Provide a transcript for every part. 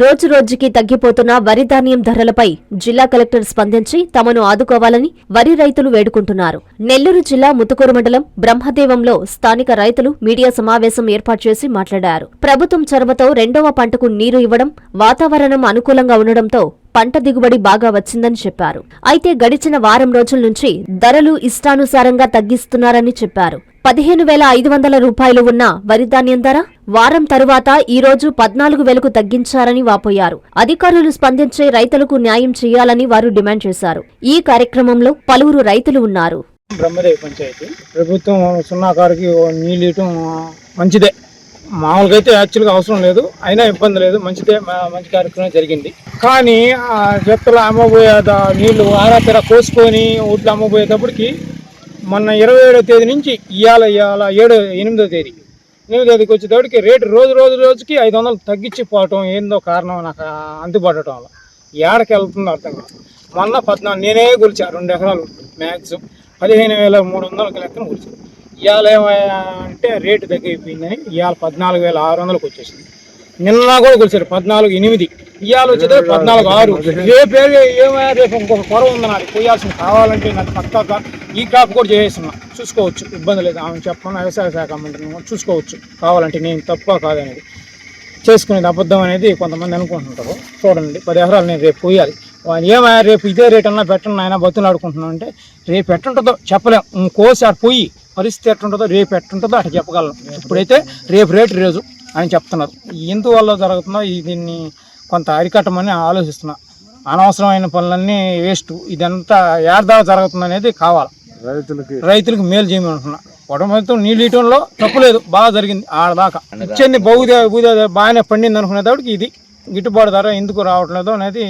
రోజు రోజుకి తగ్గిపోతున్న వరి ధాన్యం ధరలపై జిల్లా కలెక్టర్ స్పందించి తమను ఆదుకోవాలని వరి రైతులు వేడుకుంటున్నారు. నెల్లూరు జిల్లా ముతుకూరు మండలం బ్రహ్మదేవంలో స్థానిక రైతులు మీడియా సమావేశం ఏర్పాటు చేసి మాట్లాడారు. ప్రభుత్వం చొరవతో రెండవ పంటకు నీరు ఇవ్వడం వాతావరణం అనుకూలంగా ఉండడంతో పంట దిగుబడి బాగా వచ్చిందని చెప్పారు. అయితే గడిచిన వారం రోజుల నుంచి ధరలు ఇష్టానుసారంగా తగ్గిస్తున్నారని చెప్పారు. పదిహేను వేల ఐదు వందల రూపాయలు ఉన్న వరి ధాన్యం ధర వారం తరువాత ఈ రోజు పద్నాలుగు వేలకు తగ్గించారని వాపోయారు. అధికారులు స్పందించే రైతులకు న్యాయం చేయాలని వారు డిమాండ్ చేశారు. ఈ కార్యక్రమంలో పలువురు రైతులు ఉన్నారు. బ్రహ్మదేవి పంచాయతీ. ప్రభుత్వం సున్నా కారుకి నీళ్ళు మంచిదే. మామూలుగా అయితే యాక్చువల్గా అవసరం లేదు. అయినా ఇబ్బంది లేదు. మంచిదే మంచి కార్యక్రమం జరిగింది. కానీ ఆ చెత్తలు అమ్మబోయే నీళ్ళు ఆరా తెర కోసుకొని ఊట్లు అమ్మబోయేటప్పటికి మొన్న ఇరవై ఏడో తేదీ నుంచి ఇవాళ ఇవాళ ఏడో ఎనిమిదో తేదీ ఎనిమిదో తేదీకి వచ్చేటప్పటికి రేటు రోజు రోజు రోజుకి ఐదు వందలు తగ్గించిపోవటం ఏందో కారణం నాకు అందుబాటం వల్ల ఏడకి వెళ్తుందో అర్థం కాదు. మొన్న పద్నాలుగు నేనే కొలిచా రెండు ఎకరాలు మ్యాక్సిమం. పదిహేను వేల మూడు వందలకి లెక్కన కొలిచాను ఇవాళ ఏమయ్యా అంటే రేటు తగ్గిపోయిందని ఇవాళ పద్నాలుగు వేల ఆరు వందలకు వచ్చేసింది. నిన్న కూడా కొలిచారు పద్నాలుగు ఎనిమిది. ఇవాళ వచ్చేది పద్నాలుగు ఆరు. రేపు ఏ- ఏమయ్యా రేపు ఇంకొక కొర ఉంది నాకు పోయాల్సింది కావాలంటే నాకు పక్కా ఈ క్రాప్ కూడా చేసేస్తున్నా. చూసుకోవచ్చు ఇబ్బంది లేదు. ఆమె చెప్పను వ్యవసాయ శాఖ మంత్రిని చూసుకోవచ్చు. కావాలంటే నేను తప్ప కాదనేది. చేసుకునేది అబద్ధం అనేది కొంతమంది అనుకుంటుంటారు. చూడండి పది ఎకరాలు నేను రేపు పోయాలి ఏమయ్యా రేపు ఇదే రేట్ అన్నా పెట్టండి ఆయన బతులు ఆడుకుంటున్నాం అంటే రేపు ఎట్టుంటుందో చెప్పలేం. ఇంకోసి అటు పోయి పరిస్థితి ఎట్టుంటుందో రేపు ఎట్టుంటుందో అటు చెప్పగలను ఇప్పుడైతే రేపు రేటు రోజు అని చెప్తున్నారు. ఎందువల్ల జరుగుతుందో ఈ దీన్ని కొంత అరికట్టమని ఆలోచిస్తున్నా. అనవసరమైన పనులన్నీ వేస్ట్. ఇదంతా ఏడాది జరుగుతుంది అనేది కావాలి. రైతులకి. రైతులకు మేలు చేయమని అంటున్నా కుటుంబంతో నీళ్ళు ఇవ్వడంలో తప్పులేదు బాగా జరిగింది ఆడదాకా. ఇచ్చింది బహుదే బహుదే బాగానే పండింది అనుకునేటప్పటికి ఇది గిట్టుబాటు ధర ఎందుకు రావట్లేదు అనేది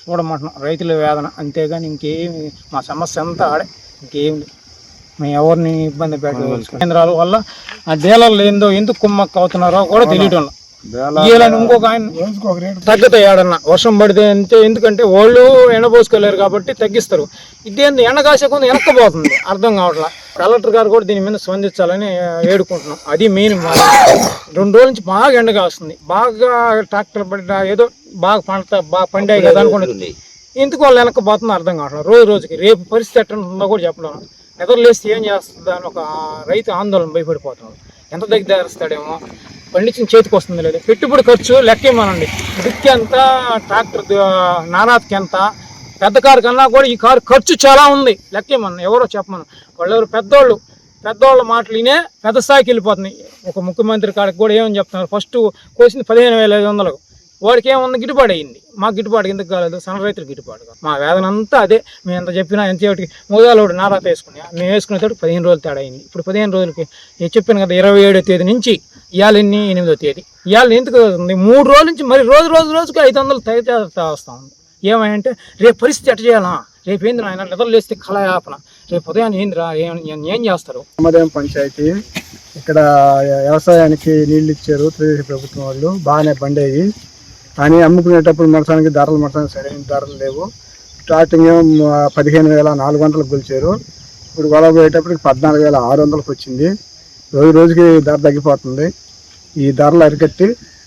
చూడమంటున్నాం. రైతుల వేదన అంతేగాని ఇంకేమి మా సమస్య అంతా ఆడే. ఇంకేం లేదు. మేము ఎవరిని ఇబ్బంది పెట్టవచ్చు కేంద్రాల వల్ల ఆ డీలర్లు ఏందో ఎందుకు కుమ్మక్క అవుతున్నారో కూడా తెలియటం ఇంకొక ఆయన తగ్గుతాయి ఏడన్నా. వర్షం పడితే అంతే ఎందుకంటే వాళ్ళు ఎండబోసుకోలేరు కాబట్టి తగ్గిస్తారు. ఇదేంది? ఎండ కాసే కొంత వెనక్కపోతుంది. అర్థం కావట్లా? కలెక్టర్ గారు కూడా దీని మీద స్పందించాలని ఏడుకుంటున్నాం అది మెయిన్ రెండు రోజుల నుంచి బాగా ఎండ కాస్తుంది. బాగా ట్రాక్టర్ పడి ఏదో బాగా పంట బాగా పండాయి కదా అనుకుంటుంది ఎందుకు వాళ్ళు వెనక్కపోతుందో అర్థం కావట్లేదు రోజు రోజుకి. రేపు పరిస్థితి ఎట్లా ఉంటుందో కూడా చెప్పడం నిద్రలేస్తే ఏం చేస్తుందా అని ఒక రైతు ఆందోళన భయపడిపోతున్నాడు. ఎంత దగ్గరేస్తాడేమో పండించిన చేతికి వస్తుంది లేదు. పెట్టుబడి ఖర్చు లెక్కేమనండి దుక్కి ఎంత ట్రాక్టర్ ద- నానాథ్కి ఎంత? పెద్ద కారు కన్నా కూడా ఈ కారు ఖర్చు చాలా ఉంది. లెక్కేమన్నా ఎవరో చెప్పమను. వాళ్ళు ఎవరు పెద్దోళ్ళు. పెద్దోళ్ళ మాటలు పెద్ద స్థాయికి వెళ్ళిపోతున్నాయి. ఒక ముఖ్యమంత్రి కాడికి కూడా ఏమని చెప్తున్నారు? ఫస్ట్ కోసింది పదిహేను వేల ఐదు వందలకు వాడికి ఏముంది గిట్టుబాటు అయింది. మాకు గిట్టుబాటు ఎందుకు కాలేదు? సన్న రైతులు గిట్టుబాటు కాదు. మా వేదన అంతా అదే. మేము ఎంత చెప్పినా ఎంత చెప్పి మూదాలోడు నారాత వేసుకుని మేము వేసుకునేటప్పుడు పదిహేను రోజులు తేడా అయింది. ఇప్పుడు పదిహేను రోజులకి నేను చెప్పాను కదా ఇరవై ఏడో తేదీ నుంచి ఇవాళ ఎన్ని? ఎనిమిదో తేదీ. ఇవాళ ఎందుకు అవుతుంది మూడు రోజుల నుంచి మరి రోజు రోజు రోజుకి ఐదు వందలు తగ్గితే వస్తూ ఉంది. ఏమంటే రేపు పరిస్థితి ఎట్ట చేయాలా? రేపు ఏంది ఆయన నిద్రలు లేస్తే కళయాపన. రేపు ఉదయాన్ని ఏందిరా? ఏం ఏం చేస్తారు? రామదేవం పంచాయతీ ఇక్కడ వ్యవసాయానికి నీళ్ళు ఇచ్చారు. ప్రభుత్వం వాళ్ళు. బాగానే పండేవి కానీ అమ్ముకునేటప్పుడు మొత్తానికి ధరలు మొత్తానికి సరైన ధరలు లేవు. స్టార్టింగ్ ఏమో పదిహేను వేల నాలుగు వందలకు కొలిచారు ఇప్పుడు గొడవ పోయేటప్పటికి పద్నాలుగు వేల ఆరు వందలకు వచ్చింది. రోజు రోజుకి ధర తగ్గిపోతుంది. ఈ ధరలు అరికట్టి